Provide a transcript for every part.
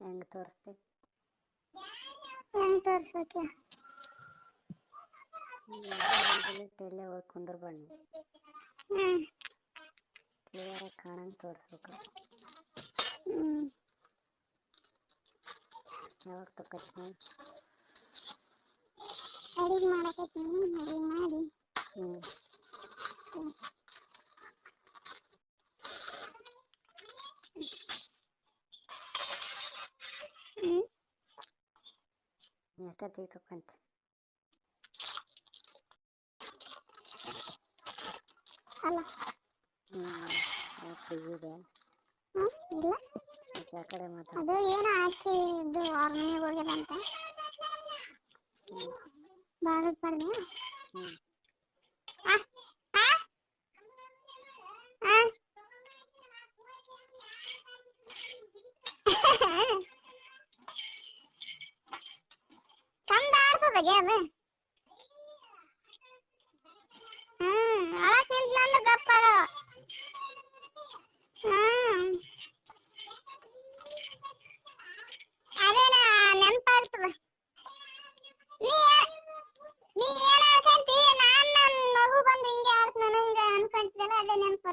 ಹೆಂಗೆ ತೋರಿಸ್ತಿ? ಹೆಂಗ್ ತೋರ್ಸೋಕೆ? ಎಲ್ಲೇ ಹೋಗಿ ಕುಂದ್ರ ಬನ್ನಿ ಹ್ಮ್ ಕ್ಲಿಯರಾಗಿ ಕಾಣಂಗೆ ತೋರಿಸ್ಬೇಕು. ಯಾವಾಗ ತಕ್ಕತ್ತೀನಿ ಅಡಿಗೆ ಮಾಡಕತ್ತೀನಿ ಅಡಿಗೆ ಮಾಡಿ. ಹ್ಞೂ ಹ್ಮ್. ಹ್ಮ್ ಎಷ್ಟೊತ್ತಿಗೆ ತಗೊಂತ ಅಲ್ಲ ಇದೆ ಇಲ್ಲ. ಆ ಕಡೆ ಮಾತಾಡ. ಅದು ಏನೋ ಹೋಗ್ಯದಂತ ಹ್ಞೂ ಆ ಆ ಆ ಗೇಮ್ ಹ್ಮ್, ಅಳಕ್ ನನ್ನ ಗಪ್ಪ ಹ್ಮ್. ಅದೇನ ನೆನಪಾಗ್ತದ ನೀ ನೀ ಏನ್ ನಾನ್ ನನ್ ಮಗು ಬಂದು ಹಿಂಗೆ ಆಡ್ತ ನನಂಗ ಅನ್ಕೊಂತಿದ್ದಲ್ಲ ಅದೇ ನೆನಪು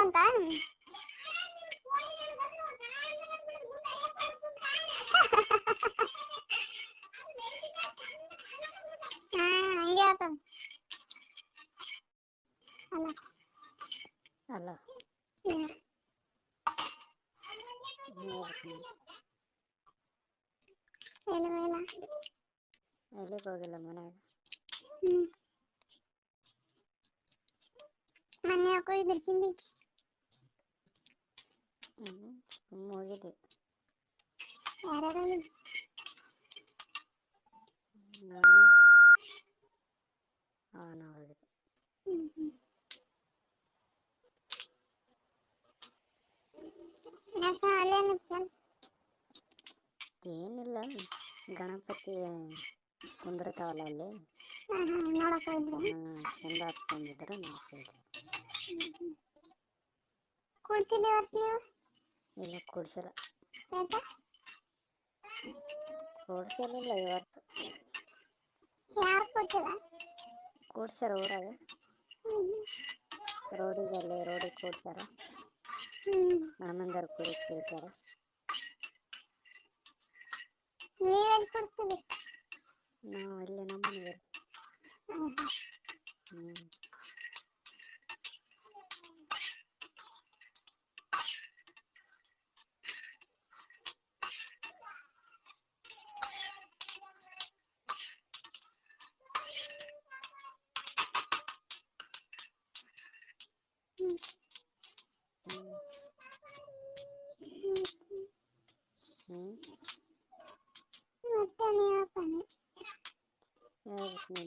ಆದ್ರೆ ಒದ್ದಾಡ್ತಾವಂತ ಹಾ ಹಂಗೆ ಆತದ ಅಲ್ಲ ಅಲ್ಲ ಹ್ಮ್ ಹೇಳ್ಬೇಕು ಇಲ್ಲ ಇಲ್ಲ ಎಲ್ಲಿಗೆ ಹೋಗಿಲ್ಲ ಮನ್ಯಾಗ ಹ್ಮ್ ಮೊನ್ನೆ ಯಾಕೋ ಇದ್ರ ತಿಂಡಿ ಹ್ಞೂ ಸುಮ್ಮ ಹೋಗಿದ್ದೆ. ಅಲ್ಲೇನು ಏನಿಲ್ಲ ಗಣಪತಿ ಕುಂದ್ರತಾವಲ್ಲ ಅಲ್ಲಿ. ಚಂದ ಇವತ್ತು ನೀವು? ಇಲ್ಲ ಕೊಡ್ಸಿಲ್ಲ ಯಾಕ ಕೊಡ್ಸಿರಲಿಲ್ಲ ಇವತ್ತು ಯಾರು ಕೊಟ್ಟಿಲ್ಲ ಕೂಡ್ಸ್ಯಾರ ಊರಾಗ ಹ್ಮ್ ರೋಡಿಗೆ ಅಲ್ಲಿ ರೋಡಿಗೆ ಕೂಡ್ಸ್ಯಾರ ಹ್ಮ್ ಹನುಮಂದರ ಕುರಿ ಕೂಡ್ಸ್ಯಾರ ನೀವೆಲ್ಲಿ ಕೊಡ್ತೀರಿ ห้าหกนึ่